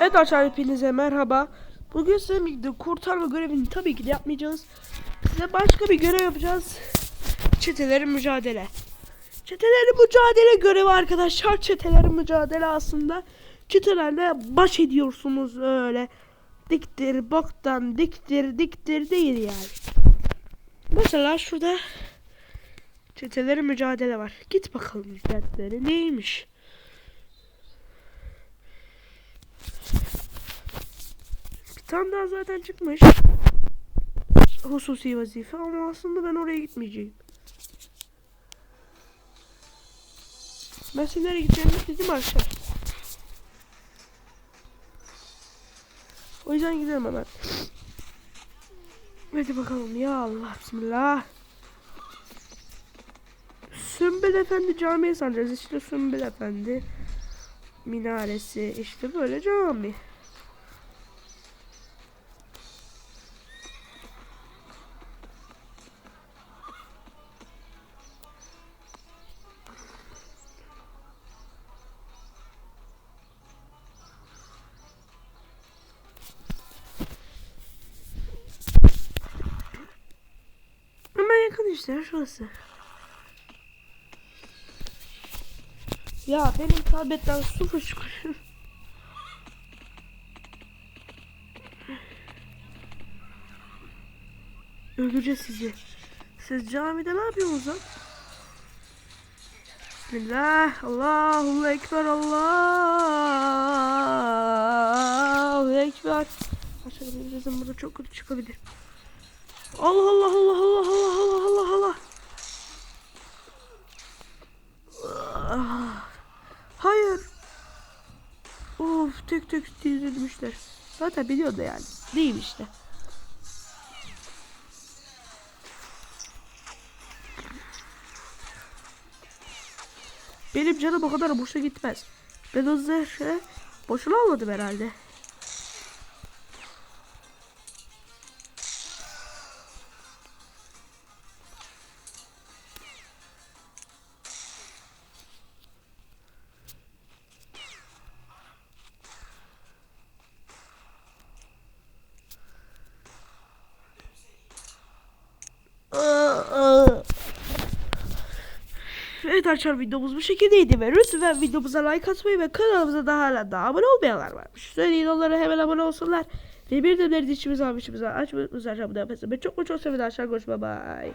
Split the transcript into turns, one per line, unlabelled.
Evet arkadaşlar hepinize merhaba. Bugün size birlikte kurtarma görevini tabii ki de yapmayacağız. Size başka bir görev yapacağız. Çetelerin mücadele. Çetelerin mücadele görevi arkadaşlar. Çetelerin mücadele aslında. Çetelerle baş ediyorsunuz öyle. Diktir, boktan, diktir, diktir değil yani. Mesela şurada çetelerin mücadele var. Git bakalım dertleri neymiş. Tane daha zaten çıkmış. Hususi vazife ama aslında ben oraya gitmeyeceğim. Ben size nereye gideceğimi dedim aşağı. O yüzden gidelim hemen. Hadi bakalım ya Allah bismillah. Sümbül Efendi Camii sanacağız. İşte Sümbül Efendi minaresi işte böyle cami. İşte şurası. Ya benim tabletten su fışkırıyor. Öldüreceğiz sizi. Siz camide ne yapıyorsunuz lan? Bismillah. Allahu Ekber. Allahu Ekber. Aşağıda bizim burada çok kötü çıkabilir. Allah Allah Allah Allah Allah Allah Allah Allah. Ah. Hayır. Of tek tek dizilmişler. Zaten biliyordu yani. Değil işte. Benim canım o kadar boşa gitmez. Ben o zırhı boşuna almadım herhalde. Evet arkadaşlar videomuz bu şekildeydi ve lütfen videomuza like atmayı ve kanalımıza da hala daha abone olmayanlar varmış. Söyleyin onlara hemen abone olsunlar. Ve bir de içimize almışımıza açmayı unutmayın. Ben çok çok seviyorum arkadaşlar. Görüşmek bye.